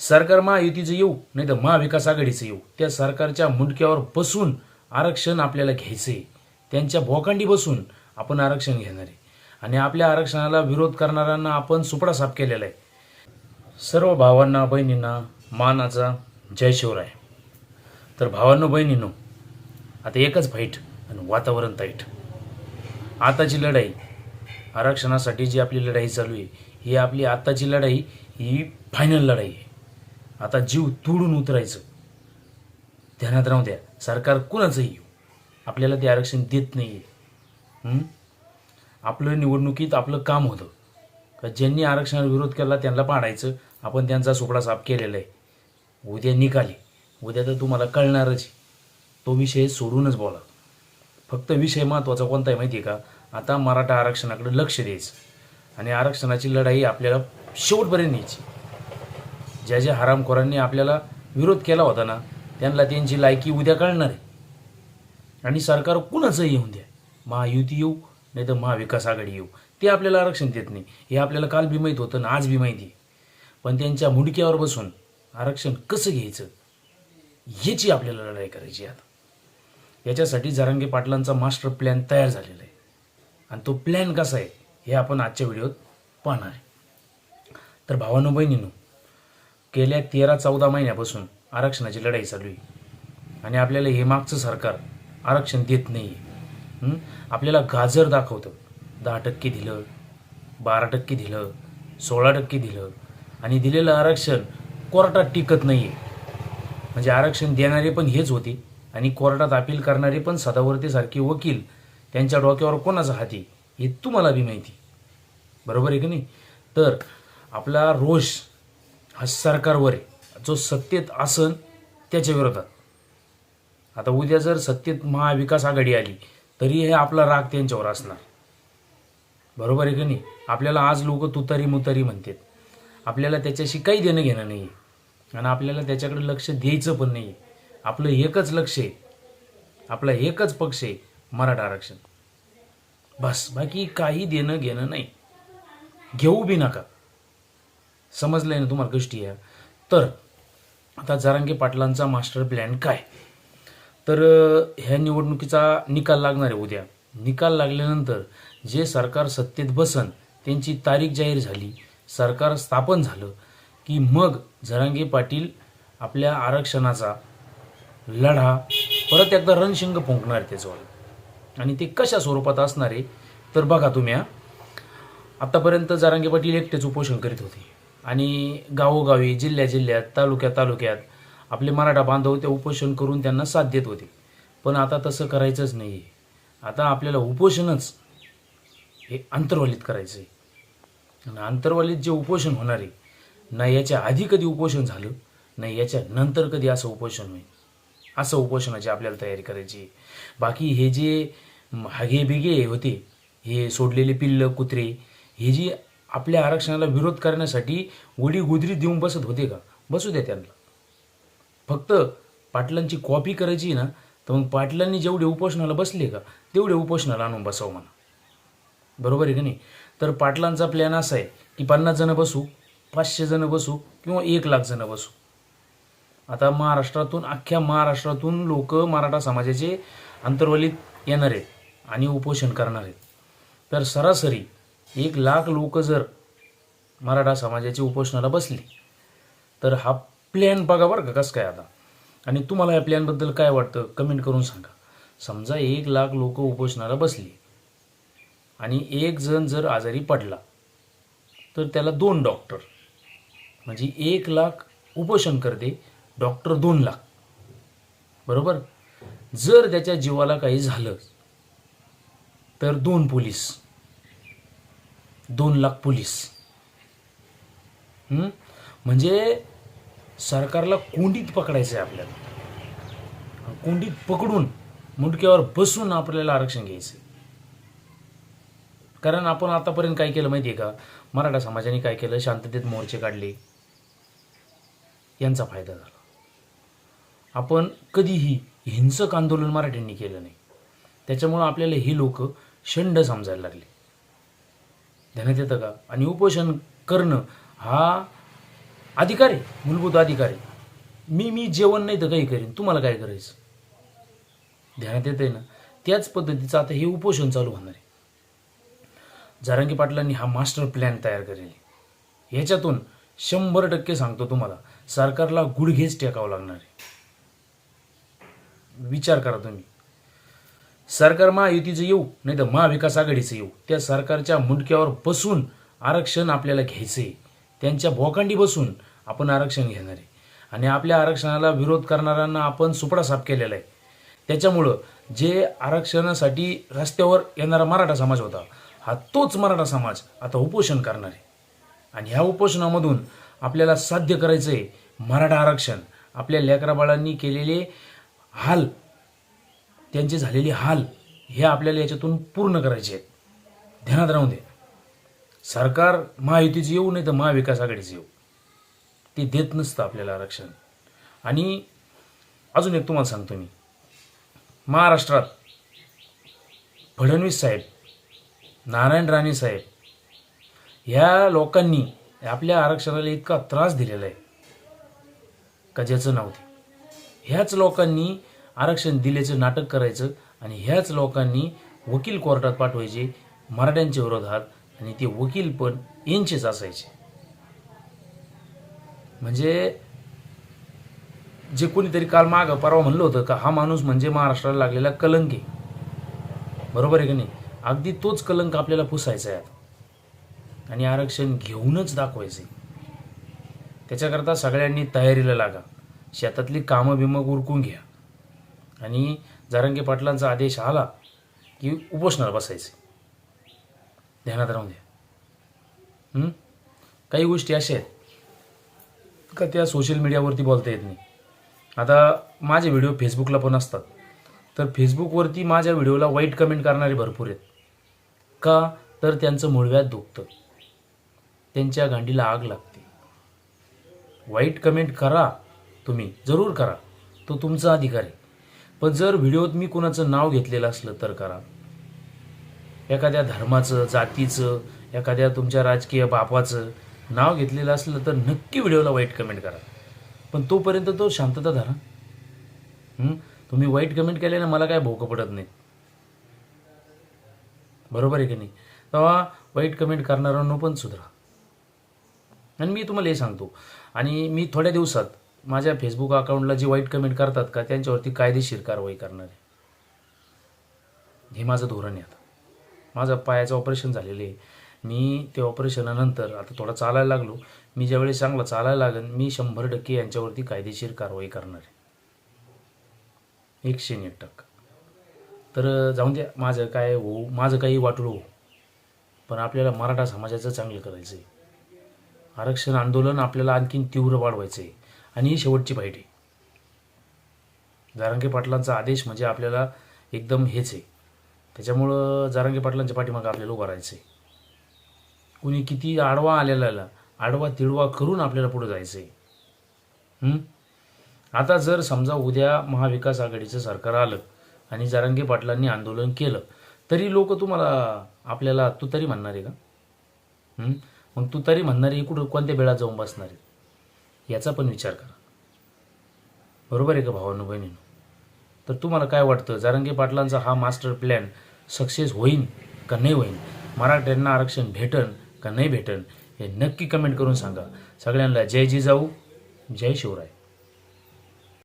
सरकार महायुतीचं येऊ नाही तर महाविकास आघाडीचं येऊ. त्या सरकारच्या मुंडक्यावर बसून आरक्षण आपल्याला घ्यायचं आहे त्यांच्या भोकांडी बसून आपण आरक्षण घेणार आहे. आणि आपल्या आरक्षणाला विरोध करणाऱ्यांना आपण सुपडा साफ केलेला आहे. सर्व भावांना बहिणींना मानाचा जय शिवराय. तर भावांनो बहिणींनो आता एकच फाईट आणि वातावरण ताईट. आताची लढाई आरक्षणासाठी जी आपली लढाई चालू आहे ही आपली आत्ताची लढाई ही फायनल लढाई आहे. आता जीव तोडून उतरायचं. ध्यानात राहू द्या. सरकार कुणाचंही येऊ आपल्याला ते आरक्षण देत नाही आहे आपलं निवडणुकीत आपलं काम होतं. का ज्यांनी आरक्षणाला विरोध केला त्यांना पाडायचं. आपण त्यांचा सुपडा साफ केलेला आहे. उद्या निकाली. उद्या तर तुम्हाला कळणारच तो विषय सोडूनच बोला. फक्त विषय महत्त्वाचा कोणता आहे माहिती आहे का? आता मराठा आरक्षणाकडे लक्ष द्यायचं. आणि आरक्षणाची लढाई आपल्याला शेवटपर्यंत न्यायची. ज्या ज्या हरामखोरांनी आपल्याला विरोध केला होता ना त्यांना त्यांची लायकी उद्या कळणार आहे. आणि सरकार कुणाचंही येऊन द्या. महायुती येऊ नाही तर महाविकास आघाडी येऊ. ते आपल्याला आरक्षण देत नाही. हे आपल्याला काल बी माहीत होतं ना आज बी माहिती आहे. पण त्यांच्या मुडक्यावर बसून आरक्षण कसं घ्यायचं? याची आपल्याला लढाई करायची आता. याच्यासाठी जारांगे पाटलांचा मास्टर प्लॅन तयार झालेला आहे. आणि तो प्लॅन कसा आहे हे आपण आजच्या व्हिडिओत पाहणार आहे. तर भावानो बहिणीनो गेल्या तेरा चौदा महिन्यापासून आरक्षणाची लढाई चालू आहे. आणि आपल्याला हे मागचं सरकार आरक्षण देत नाही आहे आपल्याला गाजर दाखवतं. दहा टक्के दिलं बारा टक्के दिलं सोळा टक्के दिलं. आणि दिलेलं आरक्षण कोर्टात टिकत नाही आहे म्हणजे आरक्षण देणारे पण हेच होते आणि कोर्टात अपील करणारे पण सदावर्तीसारखे वकील त्यांच्या डोक्यावर कोणाचा हाती हे तुम्हाला बी माहिती बरोबर आहे की नाही? तर आपला रोष हा सरकारवर आहे. जो सत्तेत असन त्याच्या विरोधात. आता उद्या जर सत्तेत महाविकास आघाडी आली तरी हे आपला राग त्यांच्यावर असणार. बरोबर आहे का नाही? आपल्याला आज लोक तुतारी मुतारी म्हणतात. आपल्याला त्याच्याशी काही देणं घेणं नाही आहे आणि आपल्याला त्याच्याकडे लक्ष द्यायचं पण नाही आहे आपलं एकच लक्ष आहे. आपला एकच पक्ष आहे मराठा आरक्षण. बस बाकी काही देणं घेणं नाही. घेऊ बी नका. समजलंय ना तुम्हाला गोष्टी या तर आता जरांगे पाटलांचा मास्टर प्लॅन काय? तर ह्या निवडणुकीचा निकाल लागणार आहे उद्या. निकाल लागल्यानंतर जे सरकार सत्तेत बसन त्यांची तारीख जाहीर झाली सरकार स्थापन झालं की मग झरांगे पाटील आपल्या आरक्षणाचा लढा परत एकदा रणशिंग फुंकणार त्याच्यावर. आणि ते कशा स्वरूपात असणार आहे तर बघा तुम्ही हा. आतापर्यंत जारांगे पाटील एकटेच उपोषण करीत होते. आणि गावोगावी जिल्ह्या जिल्ह्यात तालुक्या तालुक्यात आपले मराठा बांधव ते उपोषण करून त्यांना साथ देत होते. पण आता तसं करायचंच नाही. आहे आता आपल्याला उपोषणच हे अंतर्वलित करायचं आहे आणि अंतर्वलित जे उपोषण होणार आहे ना याच्या आधी कधी उपोषण झालं नाही याच्या नंतर कधी असं उपोषण होईल असं उपोषणाची आपल्याला तयारी करायची आहे. बाकी हे जे हागे बिगे होते हे सोडलेले पिल्ल कुत्रे हे जी आपल्या आरक्षणाला विरोध करण्यासाठी उडी गुदरी देऊन बसत होते का? बसू द्या त्यांना. फक्त पाटलांची कॉपी करायची ना तर मग पाटलांनी जेवढे उपोषणाला बसले का तेवढे उपोषणाला आणून बसावं म्हणा. बरोबर आहे का नाही? तर पाटलांचा प्लॅन असा आहे की पन्नास जणं बसू पाचशे जणं बसू किंवा एक लाख जणं बसू. आता महाराष्ट्रातून अख्ख्या महाराष्ट्रातून लोक मराठा समाजाचे अंतर्वलित येणार आहेत आणि उपोषण करणार आहेत. तर सरासरी एक लाख लोक जर मराठा समाजाची उपोषणाला बसली तर हा प्लॅन बघा बरं का कसं काय आता. आणि तुम्हाला या प्लॅनबद्दल काय वाटतं? कमेंट करून सांगा. समजा एक लाख लोक उपोषणाला बसली आणि एक जण जर आजारी पडला तर त्याला दोन डॉक्टर म्हणजे एक लाख उपोषण करते डॉक्टर दोन लाख. बरोबर? जर त्याच्या जीवाला काही झालं तर दोन पोलीस. दोन लाख पोलीस. म्हणजे सरकारला कोंडीत पकडायचं आहे आपल्याला. कोंडीत पकडून मुंडक्यावर बसून आपल्याला आरक्षण घ्यायचं आहे. कारण आपण आतापर्यंत काय केलं माहिती आहे का? मराठा समाजाने काय केलं? शांततेत मोर्चे काढले. यांचा फायदा झाला. आपण कधीही हिंसक आंदोलन मराठ्यांनी केलं नाही. त्याच्यामुळं आपल्याला ही लोक शंड समजायला लागले. ध्यानात येतं का? आणि उपोषण करणं हा अधिकार आहे मूलभूत अधिकार आहे. मी मी जेवण नाही तर काही करीन. तुम्हाला काय करायचं? ध्यानात येत आहे ना? त्याच पद्धतीचं आता हे उपोषण चालू होणार आहे. जारंगी पाटलांनी हा मास्टर प्लॅन तयार करेल. ह्याच्यातून शंभर टक्के सांगतो तुम्हाला सरकारला गुडघेच टेकावं लागणार आहे. विचार करा तुम्ही. सरकार महायुतीचं येऊ नाही तर महाविकास आघाडीचं येऊ. त्या सरकारच्या मुंडक्यावर बसून आरक्षण आपल्याला घ्यायचं आहे त्यांच्या भोकांडी बसून आपण आरक्षण घेणार आहे. आणि आपल्या आरक्षणाला विरोध करणाऱ्यांना आपण सुपडा साफ केलेला आहे. त्याच्यामुळं जे आरक्षणासाठी रस्त्यावर येणारा मराठा समाज होता हा तोच मराठा समाज आता उपोषण करणार आहे. आणि ह्या उपोषणामधून आपल्याला साध्य करायचं आहे मराठा आरक्षण. आपल्या लेकराबाळांनी केलेले हाल त्यांचे झालेले हाल हे आपल्याला याच्यातून पूर्ण करायचे आहेत. ध्यानात राहून दे. सरकार महायुतीचं येऊ नाही तर महाविकास आघाडीचं येऊ. ते देत नसतं आपल्याला आरक्षण. आणि अजून एक तुम्हाला सांगतो मी. महाराष्ट्रात फडणवीस साहेब नारायण राणे साहेब ह्या लोकांनी आपल्या आरक्षणाला इतका त्रास दिलेला आहे का ज्याचं नाव ते? ह्याच लोकांनी आरक्षण दिल्याचं नाटक करायचं आणि ह्याच लोकांनी वकील कोर्टात पाठवायचे मराठ्यांच्या विरोधात आणि ते वकील पण यांचेच असायचे. म्हणजे जे कोणीतरी काल मागं परवा म्हणलं होतं का हा माणूस म्हणजे महाराष्ट्राला लागलेला कलंक. आहे बरोबर आहे का नाही? अगदी तोच कलंक आपल्याला पुसायचा आहे आणि आरक्षण घेऊनच दाखवायचे. त्याच्याकरता सगळ्यांनी तयारीला लागा. शेतातली कामं बिमं उरकून घ्या. आणि जारंगे पाटलांचा आदेश आला की उपोषणाला बसायचे. ध्यानात राहून द्या. काही गोष्टी अशा आहेत का त्या सोशल मीडियावरती बोलता येत नाही. आता माझे व्हिडिओ फेसबुकला पण असतात. तर फेसबुकवरती माझ्या व्हिडिओला वाईट कमेंट करणारे भरपूर आहेत. का? तर त्यांचं मुळव्यात दुखतं. त्यांच्या गांडीला आग लागते. वाईट कमेंट करा तुम्ही. जरूर करा. तो तुमचा अधिकार आहे. पण जर व्हिडिओत मी कोणाचं नाव घेतलेलं असलं तर करा. एखाद्या धर्माचं जातीचं एखाद्या तुमच्या राजकीय बापाचं नाव घेतलेलं असलं तर नक्की व्हिडिओला वाईट कमेंट करा. पण तोपर्यंत तो शांतता धरा. तुम्ही वाईट कमेंट केल्याने मला काय भोकं पडत नाही. बरोबर आहे की नाही? तेव्हा वाईट कमेंट करणाऱ्यांनो पण सुधरा. आणि मी तुम्हाला हे सांगतो. आणि मी थोड्या दिवसात माझ्या फेसबुक अकाउंटला जे वाईट कमेंट करतात का त्यांच्यावरती कायदेशीर कारवाई करणार. आहे हे माझं धोरण आहे आता. माझं पायाचं ऑपरेशन झालेलं आहे. मी ते ऑपरेशनानंतर आता थोडा चालायला लागलो. मी ज्यावेळी चांगला चालायला लागेल मी शंभर टक्के यांच्यावरती कायदेशीर कारवाई करणार आहे. एकशे एक टक्का. तर जाऊन द्या माझं काय होऊ माझं काही वाटलं होऊ पण आपल्याला मराठा समाजाचं चांगलं करायचं आहे आरक्षण आंदोलन आपल्याला आणखीन तीव्र वाढवायचं आहे आणि ही शेवटची पायरी. आहे जारांगे पाटलांचा आदेश म्हणजे आपल्याला एकदम हेच आहे. त्याच्यामुळं जारांगे पाटलांच्या पाठीमागं आपल्याला उभं राहायचं आहे कुणी किती आडवा आलेला आडवा तिडवा करून आपल्याला पुढे जायचं आहे आता जर समजा उद्या महाविकास आघाडीचं सरकार आलं आणि जारांगे पाटलांनी आंदोलन केलं तरी लोक तुम्हाला आपल्याला तू तरी म्हणणार आहे का मग तू तरी म्हणणारी कुठं कोणत्या वेळात जाऊन बसणार? आहे याचा पण विचार करा. बरोबर आहे का भावांनो बहिणीनं? तर तुम्हाला काय वाटतं? जारंगे पाटलांचा हा मास्टर प्लॅन सक्सेस होईन का नाही होईन? मराठ्यांना आरक्षण भेटन का नाही भेटन हे नक्की कमेंट करून सांगा. सगळ्यांना जय जिजाऊ जय शिवराय.